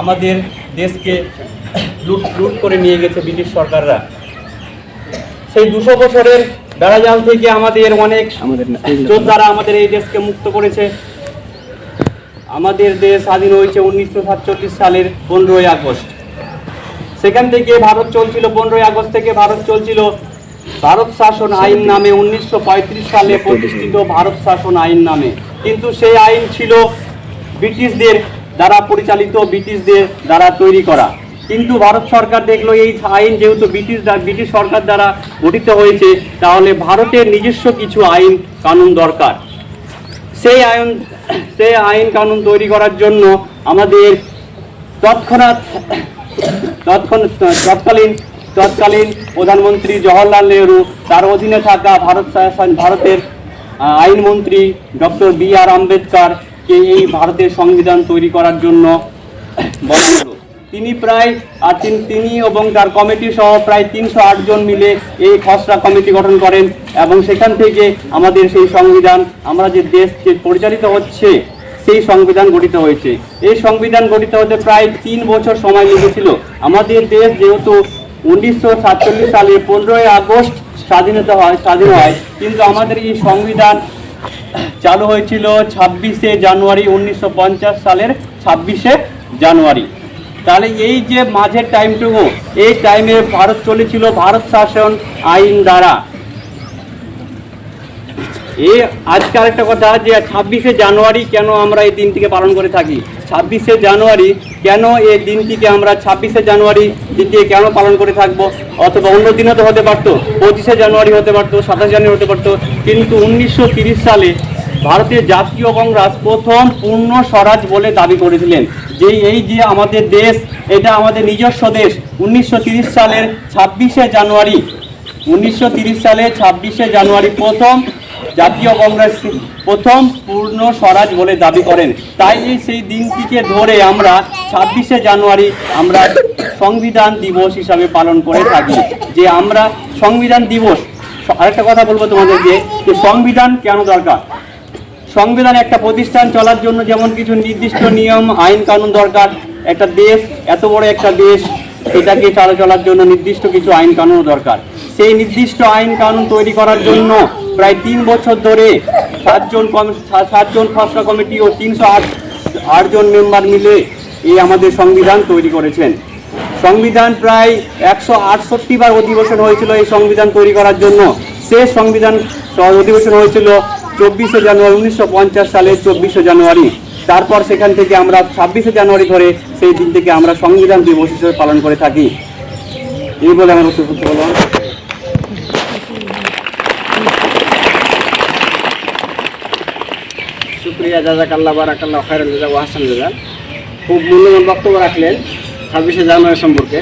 আমাদের দেশকে লুট লুট করে নিয়ে গেছে ব্রিটিশ সরকাররা। সেই দুশো বছরের বেড়াজাল থেকে আমাদের অনেক যোদ্ধারা আমাদের এই দেশকে মুক্ত করেছে। আমাদের দেশ স্বাধীন হয়েছে উনিশশো সাতচল্লিশ সালের পনেরোই আগস্ট। সেখান থেকে ভারত চলছিল পনেরোই আগস্ট থেকে ভারত চলছিল। ভারত শাসন আইন নামে উনিশশো পঁয়ত্রিশ সালে প্রতিষ্ঠিত ভারত শাসন আইন নামে। কিন্তু সেই আইন ছিল ব্রিটিশদের দ্বারা পরিচালিত ব্রিটিশদের দ্বারা তৈরি করা। কিন্তু ভারত সরকার দেখল এই আইন যেহেতু ব্রিটিশ ব্রিটিশ সরকার দ্বারা গঠিত হয়েছে, তাহলে ভারতের নিজস্ব কিছু আইন কানুন দরকার। সেই আইন সেই আইন কানুন তৈরি করার জন্য আমাদের তৎক্ষণাৎ তৎক্ষণাৎ, তৎকালীন তৎকালীন প্রধানমন্ত্রী জওহরলাল নেহরু, তার অধীনে থাকা ভারত ভারতের আইনমন্ত্রী ডক্টর বি আর আম্বেদকরকে এই ভারতের সংবিধান তৈরি করার জন্য বলা হলো তিনি প্রায়, আর তিনি এবং তার কমিটি সহ প্রায় তিনশো জন মিলে এই খসড়া কমিটি গঠন করেন এবং সেখান থেকে আমাদের সেই সংবিধান, আমরা যে দেশ পরিচালিত হচ্ছে, সেই সংবিধান গঠিত হয়েছে। এই সংবিধান গঠিত হতে প্রায় তিন বছর সময় লেগেছিল। আমাদের দেশ যেহেতু উনিশশো সাতচল্লিশ সালে পনেরোই আগস্ট স্বাধীনতা হয় স্বাধীন হয়, কিন্তু আমাদের এই সংবিধান চালু হয়েছিল ছাব্বিশে জানুয়ারি উনিশশো পঞ্চাশ সালের ছাব্বিশে জানুয়ারি। তাহলে এই যে মাঝের টাইমটুকু এই টাইমে ভারত চলেছিল ভারত শাসন আইন দ্বারা। এই আজকে আরেকটা কথা যে ছাব্বিশে জানুয়ারি কেন আমরা এই দিনটিকে পালন করে থাকি? ছাব্বিশে জানুয়ারি কেন এই দিনটিকে আমরা ছাব্বিশে জানুয়ারি দিনটিকে কেন পালন করে থাকব? অথবা অন্য দিনও তো হতে পারতো, পঁচিশে জানুয়ারি হতে পারতো, সাতাশ জানুয়ারি হতে পারতো, কিন্তু উনিশশো সালে ভারতের জাতীয় কংগ্রেস প্রথম পূর্ণ স্বরাজ বলে দাবি করেছিলেন যে এই যে আমাদের দেশ, এটা আমাদের নিজস্ব দেশ। উনিশশো সালের ছাব্বিশে জানুয়ারি, উনিশশো সালে ছাব্বিশে জানুয়ারি প্রথম জাতীয় কংগ্রেস প্রথম পূর্ণ স্বরাজ বলে দাবি করেন। তাই সেই দিনটিকে ধরে আমরা ছাব্বিশে জানুয়ারি আমরা সংবিধান দিবস হিসাবে পালন করে থাকি। যে আমরা সংবিধান দিবস, আরেকটা কথা বলব তোমাদের যে সংবিধান কেন দরকার? সংবিধান একটা প্রতিষ্ঠান চলার জন্য যেমন কিছু নির্দিষ্ট নিয়ম, আইন, কানুন দরকার, একটা দেশ, এত বড় একটা দেশ এটাকে চালা চলার জন্য নির্দিষ্ট কিছু আইন কানুনও দরকার। সেই নির্দিষ্ট আইন কানুন তৈরি করার জন্য প্রায় তিন বছর ধরে সাতজন সাতজন খসড়া কমিটি ও তিনশো আট আটজন মেম্বার মিলে এই আমাদের সংবিধান তৈরি করেছেন। সংবিধান প্রায় একশো আটষট্টি বার অধিবেশন হয়েছিল এই সংবিধান তৈরি করার জন্য। শেষ সংবিধান অধিবেশন হয়েছিল চব্বিশে জানুয়ারি উনিশশো পঞ্চাশ সালের চব্বিশে জানুয়ারি। তারপর সেখান থেকে আমরা ছাব্বিশে জানুয়ারি ধরে সেই দিন থেকে আমরা সংবিধান দিবস হিসেবে পালন করে থাকি। এই বলে আমার বললাম। শুক্রিয়া জাজাকাল্লা বারাকাল্লা খায়রুল জাজা ও হাসান জাজা খুব মূল্যবান বক্তব্য রাখলেন ছাব্বিশে জানুয়ারি সম্পর্কে।